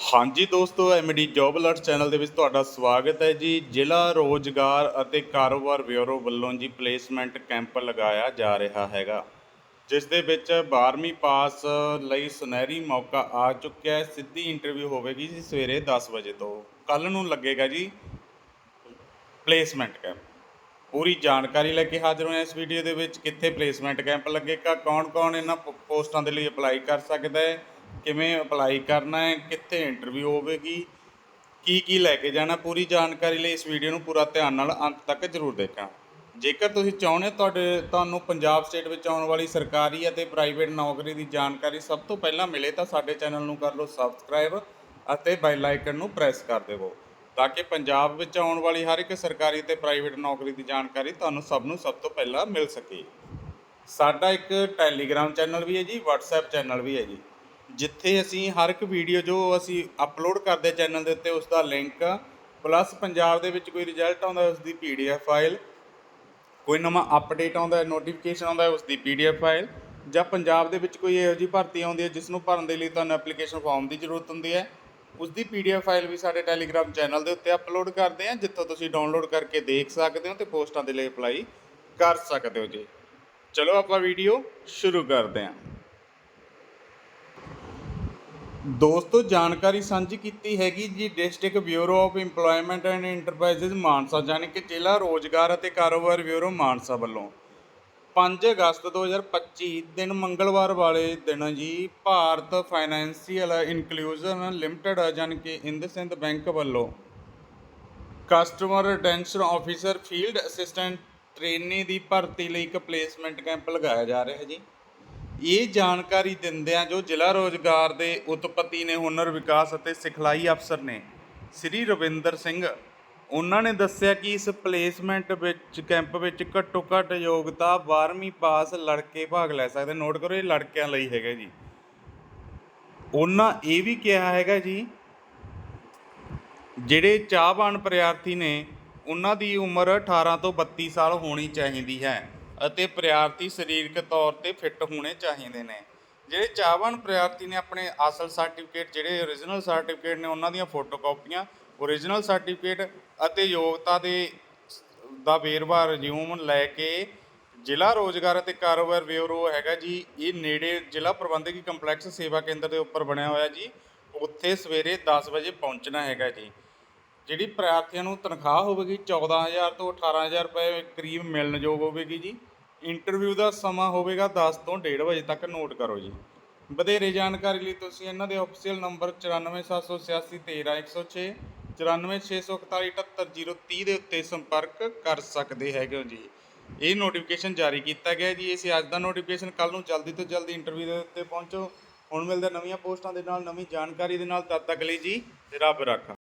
ਹਾਂਜੀ ਦੋਸਤੋ MD job alert channel ਦੇ ਵਿੱਚ ਤੁਹਾਡਾ ਸਵਾਗਤ ਹੈ ਜੀ। ਜ਼ਿਲ੍ਹਾ ਰੋਜ਼ਗਾਰ ਅਤੇ ਕਾਰੋਬਾਰ ਬਿਊਰੋ ਵੱਲੋਂ ਜੀ ਪਲੇਸਮੈਂਟ ਕੈਂਪ ਲਗਾਇਆ ਜਾ ਰਿਹਾ ਹੈਗਾ। ਜਿਸ ਦੇ ਵਿੱਚ 12ਵੀਂ ਪਾਸ ਲਈ ਸੁਨਹਿਰੀ ਮੌਕਾ ਆ ਚੁੱਕਿਆ ਹੈ। ਸਿੱਧੀ ਇੰਟਰਵਿਊ ਹੋਵੇਗੀ ਜੀ ਸਵੇਰੇ 10 ਵਜੇ ਤੋਂ। ਕੱਲ ਨੂੰ ਲੱਗੇਗਾ ਜੀ ਪਲੇਸਮੈਂਟ ਕੈਂਪ ਪੂਰੀ ਜਾਣਕਾਰੀ ਲੈ ਕੇ ਹਾਜ਼ਰ ਹੋਇਆ ਇਸ ਵੀਡੀਓ ਦੇ ਵਿੱਚ। ਕਿੱਥੇ ਪਲੇਸਮੈਂਟ ਕੈਂਪ ਲੱਗੇਗਾ, ਕੌਣ-ਕੌਣ ਇਹਨਾਂ ਪ- ਪੋਸਟਾਂ ਦੇ ਲਈ ਅਪਲਾਈ ਕਰ ਸਕਦਾ ਹੈ ਕਿਵੇਂ ਅਪਲਾਈ ਕਰਨਾ ਹੈ, ਕਿੱਥੇ ਇੰਟਰਵਿਊ ਹੋਵੇਗੀ, ਕੀ ਕੀ ਲੈ ਕੇ ਜਾਣਾ, ਪੂਰੀ ਜਾਣਕਾਰੀ ਲਈ ਇਸ ਵੀਡੀਓ ਨੂੰ ਪੂਰਾ ਧਿਆਨ ਨਾਲ ਅੰਤ ਤੱਕ ਜ਼ਰੂਰ ਦੇਖਣਾ। ਜੇਕਰ ਤੁਸੀਂ ਚਾਹੁੰਦੇ ਹੋ ਤੁਹਾਡੇ, ਤੁਹਾਨੂੰ ਪੰਜਾਬ ਸਟੇਟ ਵਿੱਚ ਆਉਣ ਵਾਲੀ ਸਰਕਾਰੀ ਅਤੇ ਪ੍ਰਾਈਵੇਟ ਨੌਕਰੀ ਦੀ ਜਾਣਕਾਰੀ ਸਭ ਤੋਂ ਪਹਿਲਾਂ ਮਿਲੇ ਤਾਂ ਸਾਡੇ ਚੈਨਲ ਨੂੰ ਕਰ ਲਓ ਸਬਸਕ੍ਰਾਈਬ ਅਤੇ ਬੈਲ ਆਈਕਨ ਨੂੰ ਪ੍ਰੈਸ ਕਰ ਦੇਵੋ। ਤਾਂ ਕਿ ਪੰਜਾਬ ਵਿੱਚ ਆਉਣ ਵਾਲੀ ਹਰ ਇੱਕ ਸਰਕਾਰੀ ਤੇ ਪ੍ਰਾਈਵੇਟ ਨੌਕਰੀ ਦੀ ਜਾਣਕਾਰੀ ਤੁਹਾਨੂੰ ਸਭ ਨੂੰ ਸਭ ਤੋਂ ਪਹਿਲਾਂ ਮਿਲ ਸਕੇ। ਸਾਡਾ ਇੱਕ ਟੈਲੀਗ੍ਰਾਮ ਚੈਨਲ ਵੀ ਹੈ ਜੀ, WhatsApp ਚੈਨਲ ਵੀ ਹੈ ਜੀ। ਜਿੱਥੇ ਅਸੀਂ ਹਰ ਇੱਕ ਵੀਡੀਓ ਜੋ ਅਸੀਂ ਅਪਲੋਡ ਕਰਦੇ ਚੈਨਲ ਦੇ ਉੱਤੇ ਉਸ ਦਾ ਲਿੰਕ ਪਲੱਸ ਪੰਜਾਬ ਦੇ ਵਿੱਚ ਕੋਈ ਰਿਜ਼ਲਟ ਆਉਂਦਾ ਉਸ ਦੀ PDF ਫਾਈਲ ਕੋਈ ਨਵਾਂ ਅਪਡੇਟ ਆਉਂਦਾ ਨੋਟੀਫਿਕੇਸ਼ਨ ਆਉਂਦਾ ਹੈ ਉਸ ਦੀ PDF ਫਾਈਲ ਜਾਂ ਪੰਜਾਬ ਦੇ ਵਿੱਚ ਕੋਈ ਇਹੋ ਜਿਹੀ ਭਰਤੀ ਆਉਂਦੀ ਹੈ ਜਿਸ ਨੂੰ ਭਰਨ ਦੇ ਲਈ ਤੁਹਾਨੂੰ ਐਪਲੀਕੇਸ਼ਨ ਫਾਰਮ ਦੀ ਜ਼ਰੂਰਤ ਹੁੰਦੀ ਹੈ। ਉਸ ਦੀ PDF ਫਾਈਲ ਵੀ ਸਾਡੇ ਟੈਲੀਗ੍ਰਾਮ ਚੈਨਲ ਦੇ ਉੱਤੇ ਅਪਲੋਡ ਕਰਦੇ ਹਾਂ, ਜਿੱਥੋਂ ਤੁਸੀਂ ਡਾਊਨਲੋਡ ਕਰਕੇ ਦੇਖ ਸਕਦੇ ਹੋ ਤੇ ਪੋਸਟਾਂ ਦੇ ਲਈ ਅਪਲਾਈ ਕਰ ਸਕਦੇ ਹੋ ਜੀ। ਚਲੋ ਆਪਾਂ ਵੀਡੀਓ ਸ਼ੁਰੂ ਕਰਦੇ ਹਾਂ। ਦੋਸਤੋ, ਜਾਣਕਾਰੀ ਸਾਂਝੀ ਕੀਤੀ ਹੈਗੀ ਜੀ district bureau of employment and enterprises Mansa ਯਾਨੀ ਕਿ ਜ਼ਿਲ੍ਹਾ ਰੋਜ਼ਗਾਰ ਅਤੇ ਕਾਰੋਬਾਰ ਬਿਊਰੋ ਮਾਨਸਾ ਵੱਲੋਂ। 5 ਅਗਸਤ 2025 ਦਿਨ ਮੰਗਲਵਾਰ ਵਾਲੇ ਦਿਨ ਜੀ ਭਾਰਤ ਫਾਈਨੈਂਸ਼ੀਅਲ ਇਨਕਲੂਜਨ ਲਿਮਟਿਡ ਯਾਨੀ ਕਿ ਇੰਦ ਸਿੰਧ ਬੈਂਕ ਵੱਲੋਂ customer retention officer field assistant trainee ਦੀ ਭਰਤੀ ਲਈ ਇੱਕ ਪਲੇਸਮੈਂਟ ਕੈਂਪ ਲਗਾਇਆ ਜਾ ਰਿਹਾ ਹੈ ਜੀ। ਇਹ ਜਾਣਕਾਰੀ ਦਿੰਦਿਆਂ ਜੋ ਜ਼ਿਲ੍ਹਾ ਰੋਜ਼ਗਾਰ ਦੇ ਉਤਪਤੀ ਨੇ ਹੁਨਰ ਵਿਕਾਸ ਅਤੇ ਸਿਖਲਾਈ ਅਫਸਰ ਨੇ, ਸ੍ਰੀ ਰਵਿੰਦਰ ਸਿੰਘ, ਉਹਨਾਂ ਨੇ ਦੱਸਿਆ ਕਿ ਇਸ ਪਲੇਸਮੈਂਟ ਵਿੱਚ, ਕੈਂਪ ਵਿੱਚ ਘੱਟੋ ਘੱਟ ਯੋਗਤਾ 12ਵੀਂ ਪਾਸ ਲੜਕੇ ਭਾਗ ਲੈ ਸਕਦੇ। ਨੋਟ ਕਰੋ, ਇਹ ਲੜਕਿਆਂ ਲਈ ਹੈਗਾ ਜੀ। ਉਹਨਾਂ ਇਹ ਵੀ ਕਿਹਾ ਹੈਗਾ ਜੀ, ਜਿਹੜੇ ਚਾਹਵਾਨ ਪ੍ਰਾਰਥੀ ਨੇ, ਉਹਨਾਂ ਦੀ ਉਮਰ 18 ਤੋਂ 32 ਸਾਲ ਹੋਣੀ ਚਾਹੀਦੀ ਹੈ। ਅਤੇ ਪ੍ਰਾਰਥੀ ਸਰੀਰਕ ਤੌਰ ਤੇ ਫਿੱਟ ਹੋਣੇ ਚਾਹੀਦੇ ਨੇ। ਜਿਹੜੇ ਚਾਹਵਾਨ ਪ੍ਰਾਰਥੀ ਨੇ ਆਪਣੇ ਅਸਲ ਸਰਟੀਫਿਕੇਟ ਜਿਹੜੇ origignal ਸਰਟੀਫਿਕੇਟ ਨੇ, ਉਹਨਾਂ ਦੀਆਂ ਫੋਟੋਕਾਪੀਆਂ origignal ਸਰਟੀਫਿਕੇਟ ਅਤੇ ਯੋਗਤਾ ਦੇ ਦਾ ਵੇਰਵਾ ਰਿਜ਼ਿਊਮ ਲੈ ਕੇ ਜ਼ਿਲ੍ਹਾ ਰੋਜ਼ਗਾਰ ਅਤੇ ਕਾਰੋਬਾਰ ਬਿਊਰੋ ਹੈਗਾ ਜੀ, ਇਹ ਨੇੜੇ ਜ਼ਿਲ੍ਹਾ ਪ੍ਰਬੰਧਕੀ ਕੰਪਲੈਕਸ ਸੇਵਾ ਕੇਂਦਰ ਦੇ ਉੱਪਰ ਬਣਿਆ ਹੋਇਆ ਜੀ। ਉੱਥੇ ਸਵੇਰੇ 10 ਵਜੇ ਪਹੁੰਚਣਾ ਹੈਗਾ ਜੀ। ਜਿਹੜੀ ਪ੍ਰਾਰਥੀਆਂ ਨੂੰ ਤਨਖਾਹ ਹੋਵੇਗੀ 14000 ਤੋਂ 18000 ਰੁਪਏ ਕਰੀਬ ਮਿਲਣਯੋਗ ਹੋਵੇਗੀ ਜੀ। ਇੰਟਰਵਿਊ ਦਾ ਸਮਾਂ ਹੋਵੇਗਾ 10 ਤੋਂ 1:30 ਵਜੇ ਤੱਕ ਨੋਟ ਕਰੋ ਜੀ। ਵਧੇਰੇ ਜਾਣਕਾਰੀ ਲਈ ਤੁਸੀਂ ਇਹਨਾਂ ਦੇ ਅਫੀਸ਼ੀਅਲ ਨੰਬਰ 9478813106 9464478030 ਦੇ ਉੱਤੇ ਸੰਪਰਕ ਕਰ ਸਕਦੇ ਹੈਗੇ ਹੋ ਜੀ। ਇਹ ਨੋਟੀਫਿਕੇਸ਼ਨ ਜਾਰੀ ਕੀਤਾ ਗਿਆ ਜੀ। ਇਹ ਅੱਜ ਦਾ ਨੋਟੀਫਿਕੇਸ਼ਨ ਕੱਲ ਨੂੰ ਜਲਦੀ ਤੋਂ ਜਲਦੀ ਇੰਟਰਵਿਊ ਦੇ ਉੱਤੇ ਪਹੁੰਚੋ। ਹੁਣ ਮਿਲਦੇ ਨਵੀਆਂ ਪੋਸਟਾਂ ਦੇ ਨਾਲ, ਨਵੀਂ ਜਾਣਕਾਰੀ ਦੇ ਨਾਲ। ਤਦ ਤੱਕ ਲਈ ਜੀ, ਰੱਬ ਰੱਖਾ।